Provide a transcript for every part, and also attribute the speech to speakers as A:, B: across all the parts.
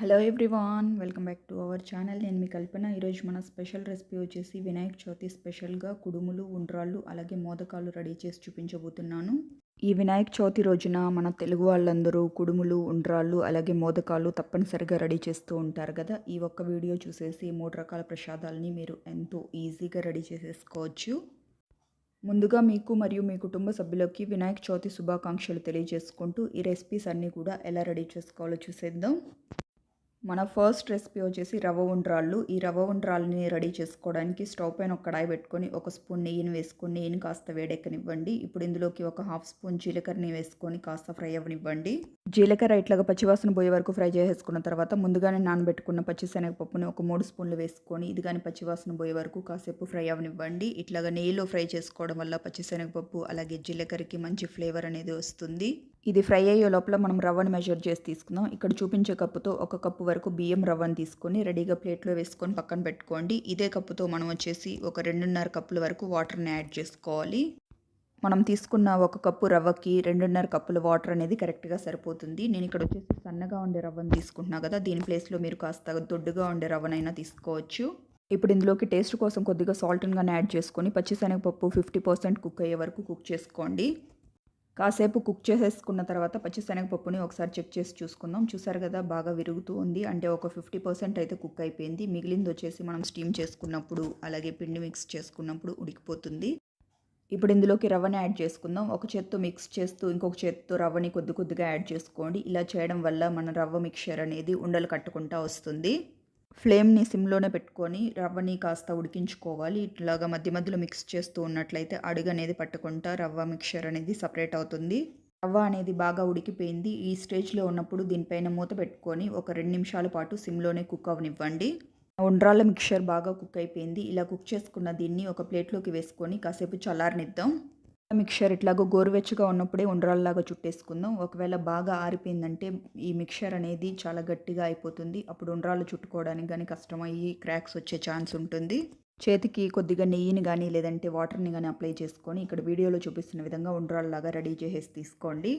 A: Hello everyone welcome back to our channel. నేను మీ కల్పన. ఈరోజు మన స్పెషల్ రెసిపీ వచ్చేసి వినాయక చవితి స్పెషల్గా కుడుములు ఉండ్రాళ్ళు అలాగే మోదకాలు రెడీ చేసి చూపించబోతున్నాను. ఈ వినాయక చవితి రోజున మన తెలుగు వాళ్ళందరూ కుడుములు ఉండ్రాళ్ళు అలాగే మోదకాలు తప్పనిసరిగా రెడీ చేస్తూ ఉంటారు కదా. ఈ ఒక్క వీడియో చూసేసి మూడు రకాల ప్రసాదాలని మీరు ఎంతో ఈజీగా రెడీ చేసేసుకోవచ్చు. ముందుగా మీకు మరియు మీ కుటుంబ సభ్యులకి వినాయక చవితి శుభాకాంక్షలు తెలియజేసుకుంటూ ఈ రెసిపీస్ అన్నీ కూడా ఎలా రెడీ చేసుకోవాలో చూసేద్దాం. మన ఫస్ట్ రెసిపీ వచ్చేసి రవ్వ ఉండ్రాళ్ళు. ఈ రవ్వ ఉండ్రాళ్ళని రెడీ చేసుకోవడానికి స్టవ్ పైన ఒక కడాయి పెట్టుకొని ఒక స్పూన్ నెయ్యిని వేసుకొని నెయ్యిని కాస్త వేడెక్కనివ్వండి. ఇప్పుడు ఇందులోకి ఒక హాఫ్ స్పూన్ జీలకర్రని వేసుకొని కాస్త ఫ్రై అవ్వనివ్వండి. జీలకర్ర ఇట్లాగా పచ్చివాసన పోయే వరకు ఫ్రై చేసేసుకున్న తర్వాత ముందుగానే నానబెట్టుకున్న పచ్చిశనగపప్పుని ఒక మూడు స్పూన్లు వేసుకొని ఇది కానీ పచ్చివాసన పోయే వరకు కాసేపు ఫ్రై అవ్వనివ్వండి. ఇట్లాగా నెయ్యిలో ఫ్రై చేసుకోవడం వల్ల పచ్చిశనగపప్పు అలాగే జీలకర్రకి మంచి ఫ్లేవర్ అనేది వస్తుంది. ఇది ఫ్రై అయ్యే లోపల మనం రవ్వను మెజర్ చేసి తీసుకుందాం. ఇక్కడ చూపించే కప్పుతో ఒక కప్పు వరకు బియ్యం రవ్వను తీసుకొని రెడీగా ప్లేట్లో వేసుకొని పక్కన పెట్టుకోండి. ఇదే కప్పుతో మనం వచ్చేసి ఒక రెండున్నర కప్పుల వరకు వాటర్ని యాడ్ చేసుకోవాలి. మనం తీసుకున్న ఒక కప్పు రవ్వకి రెండున్నర కప్పుల వాటర్ అనేది కరెక్ట్గా సరిపోతుంది. నేను ఇక్కడ వచ్చేసి సన్నగా ఉండే రవ్వను తీసుకుంటున్నా కదా దీని ప్లేస్లో మీరు కాస్త దొడ్డుగా ఉండే రవ్వనైనా తీసుకోవచ్చు. ఇప్పుడు ఇందులోకి టేస్ట్ కోసం కొద్దిగా సాల్ట్ని యాడ్ చేసుకొని పచ్చిశనగపప్పు ఫిఫ్టీ పర్సెంట్ కుక్ అయ్యే వరకు కుక్ చేసుకోండి. కాసేపు కుక్ చేసేసుకున్న తర్వాత పచ్చిశనగపప్పుని ఒకసారి చెక్ చేసి చూసుకుందాం. చూసారు కదా బాగా విరుగుతూ ఉంది. అంటే ఒక ఫిఫ్టీ పర్సెంట్ అయితే కుక్ అయిపోయింది. మిగిలింది వచ్చేసి మనం స్టీమ్ చేసుకున్నప్పుడు అలాగే పిండి మిక్స్ చేసుకున్నప్పుడు ఉడికిపోతుంది. ఇప్పుడు ఇందులోకి రవ్వని యాడ్ చేసుకుందాం. ఒక చేత్తో మిక్స్ చేస్తూ ఇంకొక చేత్తో రవ్వని కొద్ది కొద్దిగా యాడ్ చేసుకోండి. ఇలా చేయడం వల్ల మన రవ్వ మిక్చర్ అనేది ఉండలు కట్టుకుంటా వస్తుంది. ఫ్లేమ్ని సిమ్లోనే పెట్టుకొని రవ్వని కాస్త ఉడికించుకోవాలి. ఇట్లాగా మధ్య మధ్యలో మిక్స్ చేస్తూ ఉన్నట్లయితే అడుగు అనేది పట్టుకుంటా రవ్వ మిక్చర్ అనేది సపరేట్ అవుతుంది. రవ్వ అనేది బాగా ఉడికిపోయింది. ఈ స్టేజ్లో ఉన్నప్పుడు దీనిపైన మూత పెట్టుకొని ఒక రెండు నిమిషాల పాటు సిమ్లోనే కుక్ అవనివ్వండి. ఉండ్రాళ్ళ మిక్చర్ బాగా కుక్ అయిపోయింది. ఇలా కుక్ చేసుకున్న దీన్ని ఒక ప్లేట్లోకి వేసుకొని కాసేపు చల్లారనిద్దాం. మిక్చర్ ఇట్లాగో గోరువెచ్చగా ఉన్నప్పుడే ఉండరాల్లాగా చుట్టేసుకుందాం. ఒకవేళ బాగా ఆరిపోయిందంటే ఈ మిక్చర్ అనేది చాలా గట్టిగా అయిపోతుంది. అప్పుడు ఉండ్రాళ్ళు చుట్టుకోవడానికి కానీ కష్టమయ్యి క్రాక్స్ వచ్చే ఛాన్స్ ఉంటుంది. చేతికి కొద్దిగా నెయ్యిని కానీ లేదంటే వాటర్ని కానీ అప్లై చేసుకొని ఇక్కడ వీడియోలో చూపిస్తున్న విధంగా ఉండరాల్లాగా రెడీ చేసేసి తీసుకోండి.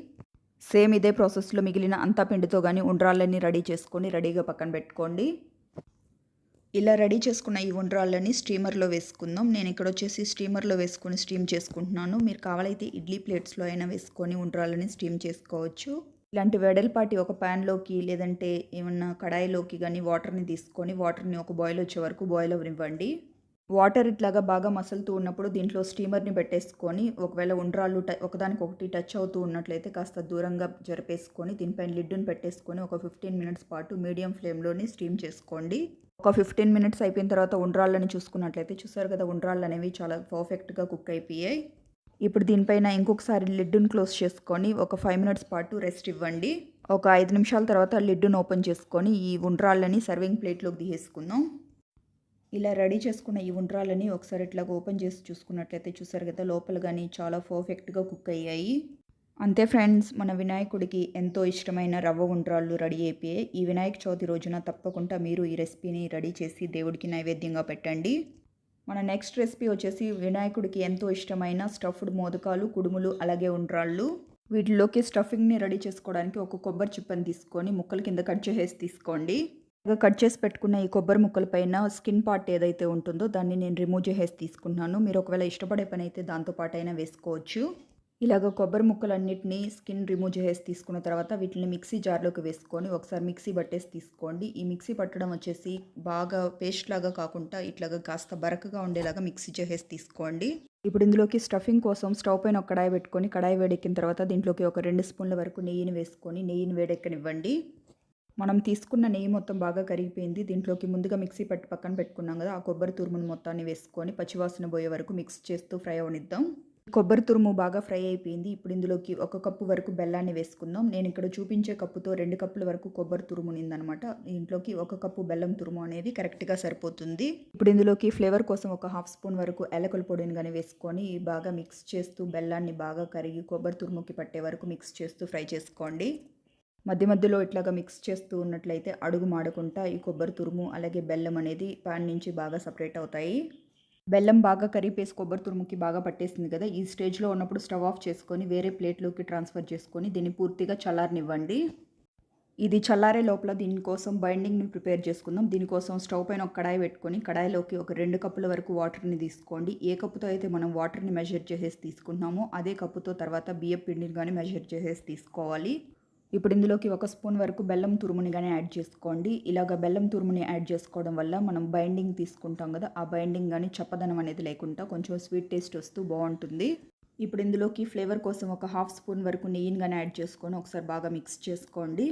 A: సేమ్ ఇదే ప్రాసెస్లో మిగిలిన అంతా పిండితో కానీ ఉండరాళ్ళన్నీ రెడీ చేసుకొని రెడీగా పక్కన పెట్టుకోండి. ఇలా రెడీ చేసుకున్న ఈ ఉండ్రాళ్ళని స్టీమర్లో వేసుకుందాం. నేను ఇక్కడ వచ్చేసి స్టీమర్లో వేసుకొని స్టీమ్ చేసుకుంటున్నాను. మీరు కావాలైతే ఇడ్లీ ప్లేట్స్లో అయినా వేసుకొని ఉండ్రాళ్ళని స్టీమ్ చేసుకోవచ్చు. ఇలాంటి వెడల్పాటి ఒక ప్యాన్లోకి లేదంటే ఏమన్నా కడాయిలోకి కానీ వాటర్ని తీసుకొని వాటర్ని ఒక బాయిల్ వచ్చే వరకు బాయిల్ అవ్వనివ్వండి. వాటర్ ఇట్లాగా బాగా మసలుతూ ఉన్నప్పుడు దీంట్లో స్టీమర్ని పెట్టేసుకొని ఒకవేళ ఉండ్రాళ్ళు ఒకదానికి ఒకదానికొకటి టచ్ అవుతూ ఉన్నట్లయితే కాస్త దూరంగా జరిపేసుకొని దీనిపైన లిడ్డుని పెట్టేసుకొని ఒక ఫిఫ్టీన్ మినిట్స్ పాటు మీడియం ఫ్లేమ్లోని స్టీమ్ చేసుకోండి. ఒక ఫిఫ్టీన్ మినిట్స్ అయిపోయిన తర్వాత ఉండ్రాళ్ళని చూసుకున్నట్లయితే చూసారు కదా ఉండ్రాళ్ళు అనేవి చాలా పర్ఫెక్ట్గా కుక్ అయిపోయాయి. ఇప్పుడు దీనిపైన ఇంకొకసారి లిడ్డును క్లోజ్ చేసుకొని ఒక ఫైవ్ మినిట్స్ పాటు రెస్ట్ ఇవ్వండి. ఒక ఐదు నిమిషాల తర్వాత లిడ్డును ఓపెన్ చేసుకొని ఈ ఉండ్రాళ్ళని సర్వింగ్ ప్లేట్లోకి తీసేసుకుందాం. ఇలా రెడీ చేసుకున్న ఈ ఉండ్రాలని ఒకసారి ఇట్లా ఓపెన్ చేసి చూసుకున్నట్లయితే చూసారు కదా లోపల కానీ చాలా పర్ఫెక్ట్గా కుక్ అయ్యాయి. అంతే ఫ్రెండ్స్ మన వినాయకుడికి ఎంతో ఇష్టమైన రవ్వ ఉండ్రాళ్ళు రెడీ అయిపోయాయి ఈ వినాయక చవితి రోజున తప్పకుండా మీరు ఈ రెసిపీని రెడీ చేసి దేవుడికి నైవేద్యంగా పెట్టండి. మన నెక్స్ట్ రెసిపీ వచ్చేసి వినాయకుడికి ఎంతో ఇష్టమైన స్టఫ్డ్ మోదకాలు కుడుములు అలాగే ఉండ్రాళ్ళు. వీటిలోకి స్టఫింగ్ని రెడీ చేసుకోవడానికి ఒక కొబ్బరి చిప్పని తీసుకొని ముక్కలు కింద కట్ చేసేసి తీసుకోండి. కట్ చేసి పెట్టుకున్న ఈ కొబ్బరి ముక్కల పైన స్కిన్ పార్ట్ ఏదైతే ఉంటుందో దాన్ని నేను రిమూవ్ చేసేసి తీసుకున్నాను. మీరు ఒకవేళ ఇష్టపడే పని అయితే దాంతో పాటు అయినా వేసుకోవచ్చు. ఇలాగ కొబ్బరి ముక్కలన్నిటినీ స్కిన్ రిమూవ్ చేసి తీసుకున్న తర్వాత వీటిని మిక్సీ జార్లోకి వేసుకొని ఒకసారి మిక్సీ పట్టేసి తీసుకోండి. ఈ మిక్సీ పట్టడం వచ్చేసి బాగా పేస్ట్ లాగా కాకుండా ఇట్లాగా కాస్త బరకగా ఉండేలాగా మిక్సీ చేసేసి తీసుకోండి. ఇప్పుడు ఇందులోకి స్టఫింగ్ కోసం స్టవ్ పైన ఒక కడాయి పెట్టుకొని కడాయి వేడెక్కిన తర్వాత దీంట్లోకి ఒక రెండు స్పూన్ల వరకు నెయ్యిని వేసుకొని నెయ్యిని వేడెక్కనివ్వండి. మనం తీసుకున్న నెయ్యి మొత్తం బాగా కరిగిపోయింది. దీంట్లోకి ముందుగా మిక్సీ పట్టి పక్కన పెట్టుకున్నాం కదా ఆ కొబ్బరి తురుమును మొత్తాన్ని వేసుకొని పచ్చివాసన పోయే వరకు మిక్స్ చేస్తూ ఫ్రై అవనిద్దాం. కొబ్బరి తురుము బాగా ఫ్రై అయిపోయింది. ఇప్పుడు ఇందులోకి ఒక కప్పు వరకు బెల్లాన్ని వేసుకుందాం. నేను ఇక్కడ చూపించే కప్పుతో రెండు కప్పుల వరకు కొబ్బరి తురుము నిందనమాట. ఇంట్లోకి ఒక కప్పు బెల్లం తురుము అనేది కరెక్ట్గా సరిపోతుంది. ఇప్పుడు ఇందులోకి ఫ్లేవర్ కోసం ఒక హాఫ్ స్పూన్ వరకు ఏలకల పొడిని కానీ వేసుకొని బాగా మిక్స్ చేస్తూ బెల్లాన్ని బాగా కరిగి కొబ్బరి తురుముకి పట్టే వరకు మిక్స్ చేస్తూ ఫ్రై చేసుకోండి. మధ్య మధ్యలో ఇట్లాగా మిక్స్ చేస్తూ ఉన్నట్లయితే అడుగు మాడకుండా ఈ కొబ్బరి తురుము అలాగే బెల్లం అనేది పాన్ నుంచి బాగా సపరేట్ అవుతాయి. బెల్లం బాగా కరిపేసి కొబ్బరి తురుముకి బాగా పట్టేసింది కదా ఈ స్టేజ్లో ఉన్నప్పుడు స్టవ్ ఆఫ్ చేసుకొని వేరే ప్లేట్లోకి ట్రాన్స్ఫర్ చేసుకొని దీన్ని పూర్తిగా చల్లారనివ్వండి. ఇది చల్లారే లోపల దీనికోసం బైండింగ్ని ప్రిపేర్ చేసుకుందాం. దీనికోసం స్టవ్ పైన ఒక కడాయి పెట్టుకొని కడాయిలోకి ఒక రెండు కప్పుల వరకు వాటర్ని తీసుకోండి. ఏ కప్పుతో అయితే మనం వాటర్ని మెజర్ చేసేసి తీసుకుంటున్నామో అదే కప్పుతో తర్వాత బియ్యం పిండిని కానీ మెజర్ చేసేసి తీసుకోవాలి. ఇప్పుడు ఇందులోకి ఒక స్పూన్ వరకు బెల్లం తురుముని కానీ యాడ్ చేసుకోండి. ఇలాగ బెల్లం తురుముని యాడ్ చేసుకోవడం వల్ల మనం బైండింగ్ తీసుకుంటాం కదా ఆ బైండింగ్ కానీ చప్పదనం అనేది లేకుండా కొంచెం స్వీట్ టేస్ట్ వస్తూ బాగుంటుంది. ఇప్పుడు ఇందులోకి ఫ్లేవర్ కోసం ఒక హాఫ్ స్పూన్ వరకు నెయ్యిని కానీ యాడ్ చేసుకొని ఒకసారి బాగా మిక్స్ చేసుకోండి.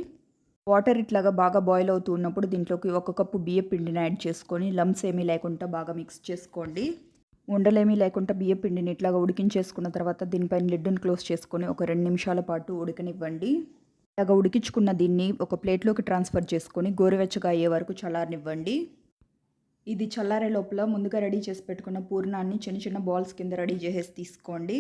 A: వాటర్ ఇట్లాగా బాగా బాయిల్ అవుతూ ఉన్నప్పుడు దీంట్లోకి ఒక కప్పు బియ్య పిండిని యాడ్ చేసుకొని లమ్స్ ఏమీ లేకుండా బాగా మిక్స్ చేసుకోండి. ఉండలేమీ లేకుండా బియ్య పిండిని ఇట్లాగా ఉడికించేసుకున్న తర్వాత దీనిపైన లిడ్డుని క్లోజ్ చేసుకొని ఒక రెండు నిమిషాల పాటు ఉడకనివ్వండి. ఇలాగ ఉడికించుకున్న దీన్ని ఒక ప్లేట్లోకి ట్రాన్స్ఫర్ చేసుకొని గోరువెచ్చగా అయ్యే వరకు చల్లారనివ్వండి. ఇది చల్లారే లోపల ముందుగా రెడీ చేసి పెట్టుకున్న పూర్ణాన్ని చిన్న చిన్న బాల్స్ కింద రెడీ చేసేసి తీసుకోండి.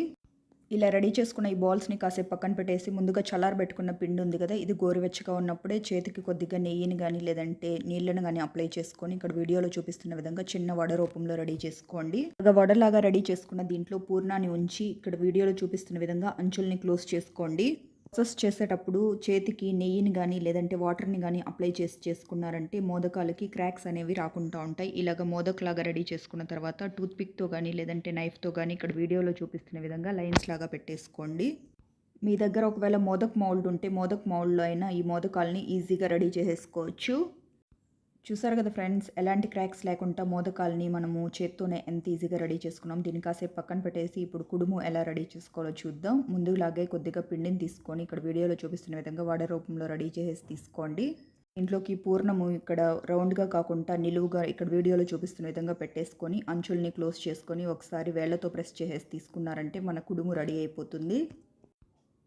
A: ఇలా రెడీ చేసుకున్న ఈ బాల్స్ని కాసేపు పక్కన పెట్టేసి ముందుగా చల్లారబెట్టుకున్న పిండి ఉంది కదా ఇది గోరువెచ్చగా ఉన్నప్పుడే చేతికి కొద్దిగా నెయ్యిని కానీ లేదంటే నీళ్ళను కానీ అప్లై చేసుకొని ఇక్కడ వీడియోలో చూపిస్తున్న విధంగా చిన్న వడ రూపంలో రెడీ చేసుకోండి. ఇక వడలాగా రెడీ చేసుకున్న దీంట్లో పూర్ణాన్ని ఉంచి ఇక్కడ వీడియోలో చూపిస్తున్న విధంగా అంచుల్ని క్లోజ్ చేసుకోండి. ప్రాసెస్ చేసేటప్పుడు చేతికి నెయ్యిని కానీ లేదంటే వాటర్ని కానీ అప్లై చేసి చేసుకున్నారంటే మోదకాలకి క్రాక్స్ అనేవి రాకుండా ఉంటాయి. ఇలాగ మోదక్లాగా రెడీ చేసుకున్న తర్వాత టూత్పిక్తో కానీ లేదంటే నైఫ్తో కానీ ఇక్కడ వీడియోలో చూపిస్తున్న విధంగా లైన్స్ లాగా పెట్టేసుకోండి. మీ దగ్గర ఒకవేళ మోదక్ మౌల్డ్ ఉంటే మోదక్ మౌల్డ్లో అయినా ఈ మోదకాలని ఈజీగా రెడీ చేసేసుకోవచ్చు చూసారు కదా ఫ్రెండ్స్ ఎలాంటి క్రాక్స్ లేకుండా మోదకాలని మనము చేత్తోనే ఎంత ఈజీగా రెడీ చేసుకున్నాం. దీన్ని కాసేపు పక్కన పెట్టేసి ఇప్పుడు కుడుము ఎలా రెడీ చేసుకోవాలో చూద్దాం. ముందులాగే కొద్దిగా పిండిని తీసుకొని ఇక్కడ వీడియోలో చూపిస్తున్న విధంగా వడ రూపంలో రెడీ చేసి తీసుకోండి. ఇంట్లోకి పూర్ణము ఇక్కడ రౌండ్గా కాకుండా నిలువుగా ఇక్కడ వీడియోలో చూపిస్తున్న విధంగా పెట్టేసుకొని అంచుల్ని క్లోజ్ చేసుకొని ఒకసారి వేళ్ళతో ప్రెస్ చేసేసి తీసుకున్నారంటే మన కుడుము రెడీ అయిపోతుంది.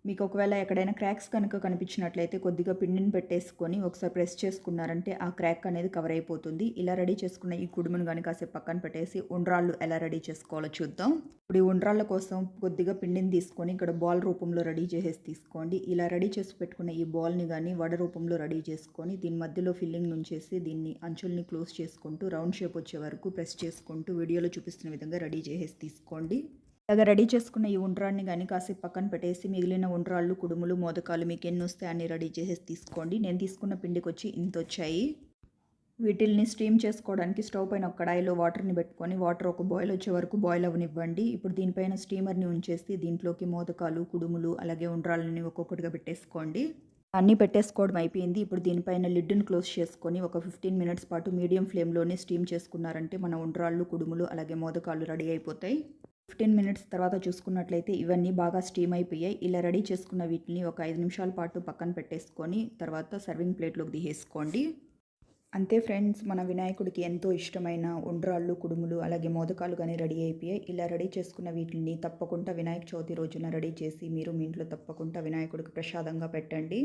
A: మీకు ఒకవేళ ఎక్కడైనా క్రాక్స్ కనుక కనిపించినట్లయితే కొద్దిగా పిండిని పెట్టేసుకొని ఒకసారి ప్రెస్ చేసుకున్నారంటే ఆ క్రాక్ అనేది కవర్ అయిపోతుంది. ఇలా రెడీ చేసుకున్న ఈ కుడుమును కానీ కాసేపు పక్కన పెట్టేసి ఉండ్రాళ్ళు ఎలా రెడీ చేసుకోవాలో చూద్దాం. ఇప్పుడు ఈ ఉండ్రాళ్ళ కోసం కొద్దిగా పిండిని తీసుకొని ఇక్కడ బాల్ రూపంలో రెడీ చేసేసి తీసుకోండి. ఇలా రెడీ చేసి పెట్టుకున్న ఈ బాల్ని కానీ వడ రూపంలో రెడీ చేసుకొని దీని మధ్యలో ఫిల్లింగ్ నుంచేసి దీన్ని అంచుల్ని క్లోజ్ చేసుకుంటూ రౌండ్ షేప్ వచ్చే వరకు ప్రెస్ చేసుకుంటూ వీడియోలో చూపిస్తున్న విధంగా రెడీ చేసేసి తీసుకోండి. ఇలాగ రెడీ చేసుకున్న ఈ ఉండ్రాన్ని కానీ కాసేపు పక్కన పెట్టేసి మిగిలిన ఉండ్రాళ్ళు కుడుములు మోదకాలు మీకు ఎన్ని వస్తాయి అన్ని రెడీ చేసేసి తీసుకోండి. నేను తీసుకున్న పిండికి వచ్చి ఇంత వచ్చాయి. వీటిల్ని స్టీమ్ చేసుకోవడానికి స్టవ్ పైన ఒక కడాయిలో వాటర్ని పెట్టుకొని వాటర్ ఒక బాయిల్ వచ్చే వరకు బాయిల్ అవనివ్వండి. ఇప్పుడు దీనిపైన స్టీమర్ని ఉంచేసి దీంట్లోకి మోదకాలు కుడుములు అలాగే ఉండ్రాళ్ళని ఒక్కొక్కటిగా పెట్టేసుకోండి. అన్నీ పెట్టేసుకోవడం అయిపోయింది. ఇప్పుడు దీనిపైన లిడ్ని క్లోజ్ చేసుకొని ఒక ఫిఫ్టీన్ మినిట్స్ పాటు మీడియం ఫ్లేమ్లోనే స్టీమ్ చేసుకున్నారంటే మన ఉండ్రాళ్ళు కుడుములు అలాగే మోదకాలు రెడీ అయిపోతాయి. ఫిఫ్టీన్ మినిట్స్ తర్వాత చూసుకున్నట్లయితే ఇవన్నీ బాగా స్టీమ్ అయిపోయాయి. ఇలా రెడీ చేసుకున్న వీటిని ఒక ఐదు నిమిషాల పాటు పక్కన పెట్టేసుకొని తర్వాత సర్వింగ్ ప్లేట్లోకి దిగేసుకోండి అంతే ఫ్రెండ్స్ మన వినాయకుడికి ఎంతో ఇష్టమైన ఉండ్రాళ్ళు కుడుములు అలాగే మోదకాలు కానీ రెడీ అయిపోయాయి. ఇలా రెడీ చేసుకున్న వీటిని తప్పకుండా వినాయక చవితి రోజున రెడీ చేసి మీరు మీ ఇంట్లో తప్పకుండా వినాయకుడికి ప్రసాదంగా పెట్టండి.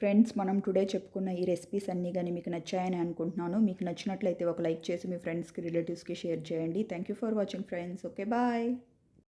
A: ఫ్రెండ్స్ మనం టుడే చెప్పుకున్న ఈ రెసిపీస్ అన్నీ కానీ మీకు నచ్చాయని అనుకుంటున్నాను. మీకు నచ్చినట్లయితే ఒక లైక్ చేసి మీ ఫ్రెండ్స్కి రిలేటివ్స్కి షేర్ చేయండి. Thank you for watching friends. Okay bye.